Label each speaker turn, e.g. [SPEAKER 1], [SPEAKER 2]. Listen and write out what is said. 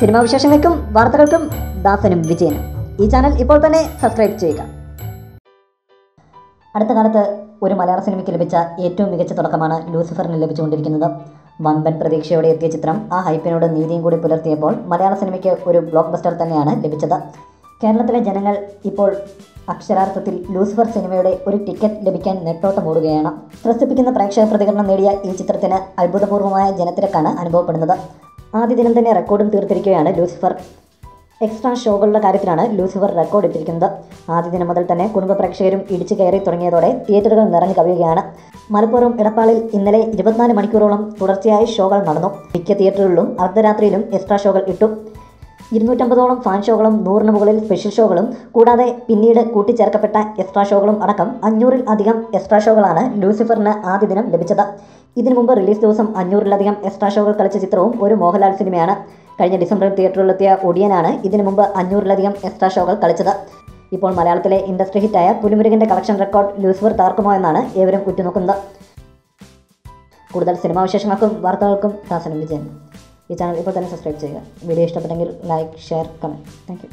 [SPEAKER 1] Cinema വിശേഷങ്ങൾക്കും വാർത്തകൾക്കും ദാസനും വിജയനും. ഈ ചാനൽ ഇപ്പോൾ തന്നെ സബ്സ്ക്രൈബ് ചെയ്യുക. അടുത്ത കാലത്ത് ഒരു മലയാള സിനിമയ്ക്ക് ലഭിച്ച ഏറ്റവും മികച്ച തുടക്കമാണ് ലൂസിഫറിന് ലഭിച്ചുകൊണ്ടിരിക്കുന്നത്. വമ്പൻ പ്രതീക്ഷയോടെ എത്തിയ ചിത്രം ആ ഹൈപ്പിനോട് നീതിയും കൂടി പുലർത്തിയപ്പോൾ മലയാള സിനിമയ്ക്ക് ഒരു ബ്ലോക്ക് ബസ്റ്റർ തന്നെയാണ് ലഭിച്ചത്. കേരളത്തിലെ ജനങ്ങൾ ഇപ്പോൾ അക്ഷരാർത്ഥത്തിൽ ലൂസിഫർ സിനിമയുടെ ഒരു ടിക്കറ്റ് ലഭിക്കാൻ നെട്ടോട്ടമോടുകയാണ്. ത്രസിപ്പിക്കുന്ന പ്രേക്ഷക പ്രതികരണം നേടിയ ഈ ചിത്രത്തിന് അത്ഭുതപൂർവമായ ജനത്തിരക്കാണ് അനുഭവപ്പെടുന്നത്. ആദ്യ ദിനം തന്നെ റെക്കോർഡും തീർത്തിരിക്കുകയാണ് ലൂസിഫർ. എക്സ്ട്രാ ഷോകളുടെ കാര്യത്തിലാണ് ലൂസിഫർ റെക്കോർഡ് ഇട്ടിരിക്കുന്നത് ആദ്യ ദിനം മുതൽ തന്നെ കുടുംബ പ്രേക്ഷകരും ഇടിച്ചു കയറി തുടങ്ങിയതോടെ തിയേറ്ററുകൾ നിറഞ്ഞു കവിയുകയാണ്. മലപ്പുറം ഇടപ്പാളിൽ ഇന്നലെ ഇരുപത്തിനാല് മണിക്കൂറോളം തുടർച്ചയായി ഷോകൾ നടന്നു. മിക്ക തിയേറ്ററുകളിലും അർദ്ധരാത്രിയിലും എക്സ്ട്രാ ഷോകൾ ഇട്ടു. ഇരുന്നൂറ്റമ്പതോളം ഫാൻ ഷോകളും നൂറിന് മുകളിൽ സ്പെഷ്യൽ ഷോകളും കൂടാതെ പിന്നീട് കൂട്ടിച്ചേർക്കപ്പെട്ട എക്സ്ട്രാ ഷോകളും അടക്കം അഞ്ഞൂറിൽ അധികം എക്സ്ട്രാ ഷോകളാണ് ലൂസിഫറിന് ആദ്യ ദിനം ലഭിച്ചത്. ഇതിനു മുമ്പ് റിലീസ് ദിവസം അഞ്ഞൂറിലധികം എക്സ്ട്രാ ഷോകൾ കളിച്ച ചിത്രവും ഒരു മോഹൻലാൽ സിനിമയാണ് കഴിഞ്ഞ ഡിസംബറിൽ തിയേറ്ററിലെത്തിയ ഒടിയനാണ് ഇതിനു മുമ്പ് അഞ്ഞൂറിലധികം എക്സ്ട്രാ ഷോകൾ കളിച്ചത്. ഇപ്പോൾ മലയാളത്തിലെ ഇൻഡസ്ട്രി ഹിറ്റായ പുലിമുരുകന്റെ കളക്ഷൻ റെക്കോർഡ് ലൂസിഫർ തകർക്കുമോ എന്നാണ് ഏവരും ഉറ്റുനോക്കുന്നത്. കൂടുതൽ സിനിമാ വിശേഷങ്ങൾക്കും വാർത്തകൾക്കും ദാസനം വിജയൻ. ഈ ചാനൽ ഇപ്പോൾ തന്നെ സബ്സ്ക്രൈബ് ചെയ്യുക. വീഡിയോ ഇഷ്ടപ്പെട്ടെങ്കിൽ ലൈക്ക് ഷെയർ കമന്റ് താങ്ക്